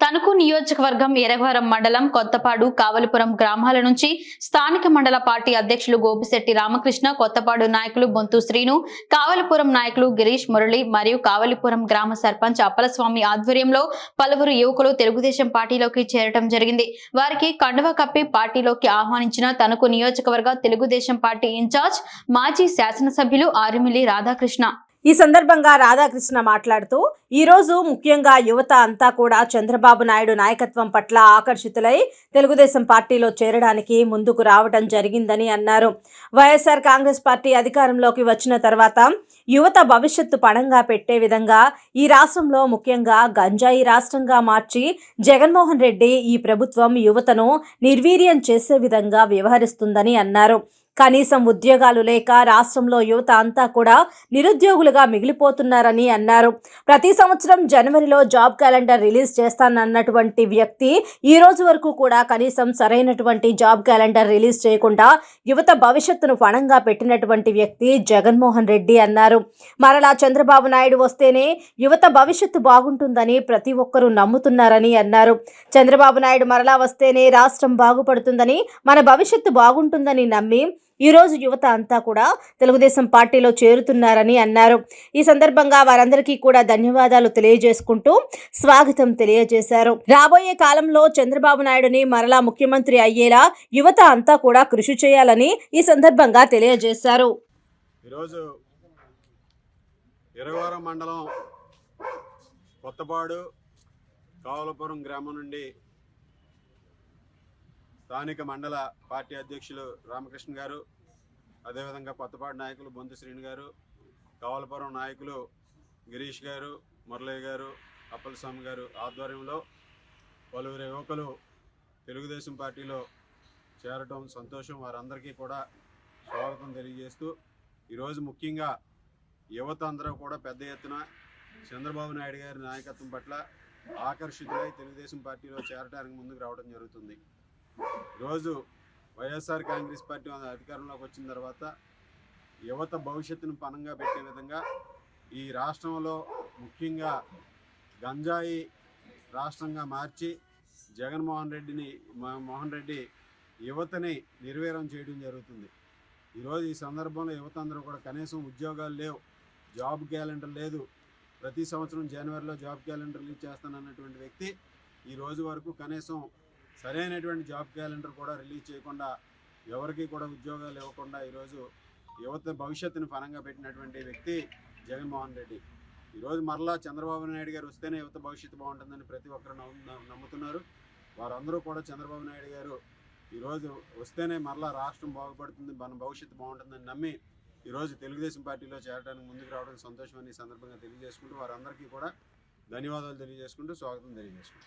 తణుకు నియోజకవర్గం ఎరగవరం మండలం కొత్తపాడు కావలిపురం గ్రామాల నుంచి స్థానిక మండల పార్టీ అధ్యక్షులు గోపిశెట్టి రామకృష్ణ కొత్తపాడు నాయకులు బొంతు శ్రీను కావలిపురం నాయకులు గిరీష్ మురళి మరియు కావలిపురం గ్రామ సర్పంచ్ అప్పలస్వామి ఆధ్వర్యంలో పలువురు యువకులు తెలుగుదేశం పార్టీలోకి చేరటం జరిగింది. వారికి కండువ కప్పి పార్టీలోకి ఆహ్వానించిన తణుకు నియోజకవర్గ తెలుగుదేశం పార్టీ ఇన్ఛార్జ్ మాజీ శాసనసభ్యులు ఆరిమిల్లి రాధాకృష్ణ. ఈ సందర్భంగా రాధాకృష్ణ మాట్లాడుతూ ఈరోజు ముఖ్యంగా యువత అంతా కూడా చంద్రబాబు నాయుడు నాయకత్వం పట్ల ఆకర్షితులై తెలుగుదేశం పార్టీలో చేరడానికి ముందుకు రావడం జరిగిందని అన్నారు. వైఎస్ఆర్ కాంగ్రెస్ పార్టీ అధికారంలోకి వచ్చిన తర్వాత యువత భవిష్యత్తు పణంగా పెట్టే విధంగా ఈ రాష్ట్రంలో ముఖ్యంగా గంజాయి రాష్ట్రంగా మార్చి జగన్మోహన్ రెడ్డి ఈ ప్రభుత్వం యువతను నిర్వీర్యం చేసే విధంగా వ్యవహరిస్తుందని అన్నారు. కనీసం ఉద్యోగాలు లేక రాష్ట్రంలో యువత అంతా కూడా నిరుద్యోగులుగా మిగిలిపోతున్నారని అన్నారు. ప్రతి సంవత్సరం జనవరిలో జాబ్ క్యాలెండర్ రిలీజ్ చేస్తానన్నటువంటి వ్యక్తి ఈ రోజు వరకు కూడా కనీసం సరైనటువంటి జాబ్ క్యాలెండర్ రిలీజ్ చేయకుండా యువత భవిష్యత్తును పణంగా పెట్టినటువంటి వ్యక్తి జగన్మోహన్ రెడ్డి అన్నారు. మరలా చంద్రబాబు నాయుడు వస్తేనే యువత భవిష్యత్తు బాగుంటుందని ప్రతి ఒక్కరూ నమ్ముతున్నారని అన్నారు. చంద్రబాబు నాయుడు మరలా వస్తేనే రాష్ట్రం బాగుపడుతుందని మన భవిష్యత్తు బాగుంటుందని నమ్మి ఈరోజు యువత అంతా కూడా తెలుగుదేశం పార్టీలో చేరుతున్నారని అన్నారు. ఈ సందర్భంగా వారందరికీ కూడా ధన్యవాదాలు తెలియజేసుకుంటూ స్వాగతం తెలియజేశారు. రాబోయే కాలంలో చంద్రబాబు నాయుడుని మరలా ముఖ్యమంత్రి అయ్యేలా యువత అంతా కూడా కృషి చేయాలని ఈ సందర్భంగా తెలియజేశారు. ఈరోజు ఇరవరం మండలం కొత్తపాడు కావలపురం గ్రామం నుండి స్థానిక మండల పార్టీ అధ్యక్షులు రామకృష్ణ గారు అదేవిధంగా కొత్తపాటి నాయకులు బొంతు శ్రీని గారు కావలపురం నాయకులు గిరీష్ గారు మురళయ్య గారు అప్పలస్వామి గారు ఆధ్వర్యంలో పలువురు యువకులు తెలుగుదేశం పార్టీలో చేరటం సంతోషం వారందరికీ కూడా స్వాగతం తెలియజేస్తూ ఈరోజు ముఖ్యంగా యువత అందరూ కూడా పెద్ద ఎత్తున చంద్రబాబు నాయుడు గారి నాయకత్వం పట్ల ఆకర్షితులై తెలుగుదేశం పార్టీలో చేరటానికి ముందుకు రావడం జరుగుతుంది. రోజు వైఎస్ఆర్ కాంగ్రెస్ పార్టీ అధికారంలోకి వచ్చిన తర్వాత యువత భవిష్యత్తును పనంగా పెట్టే విధంగా ఈ రాష్ట్రంలో ముఖ్యంగా గంజాయి రాష్ట్రంగా మార్చి జగన్మోహన్ రెడ్డిని మోహన్ రెడ్డి యువతని నిర్వీరం చేయడం జరుగుతుంది. ఈరోజు ఈ సందర్భంలో యువత అందరూ కూడా కనీసం ఉద్యోగాలు లేవు జాబ్ క్యాలెండర్ లేదు. ప్రతి సంవత్సరం జనవరిలో జాబ్ క్యాలెండర్ రిలీజ్ చేస్తానన్నటువంటి వ్యక్తి ఈ రోజు వరకు కనీసం సరైనటువంటి జాబ్ క్యాలెండర్ కూడా రిలీజ్ చేయకుండా ఎవరికి కూడా ఉద్యోగాలు ఇవ్వకుండా ఈరోజు యువత భవిష్యత్తును ఫలంగా పెట్టినటువంటి వ్యక్తి జగన్మోహన్ రెడ్డి. ఈరోజు మరలా చంద్రబాబు నాయుడు గారు వస్తేనే యువత భవిష్యత్తు బాగుంటుందని ప్రతి ఒక్కరు నమ్ము- నమ్ముతున్నారు. వారందరూ కూడా చంద్రబాబు నాయుడు గారు ఈరోజు వస్తేనే మరలా రాష్ట్రం బాగుపడుతుంది మన భవిష్యత్తు బాగుంటుందని నమ్మి ఈరోజు తెలుగుదేశం పార్టీలో చేరడానికి ముందుకు రావడం సంతోషమని ఈ సందర్భంగా తెలియజేసుకుంటూ వారందరికీ కూడా ధన్యవాదాలు తెలియజేసుకుంటూ స్వాగతం తెలియజేసుకుంటాం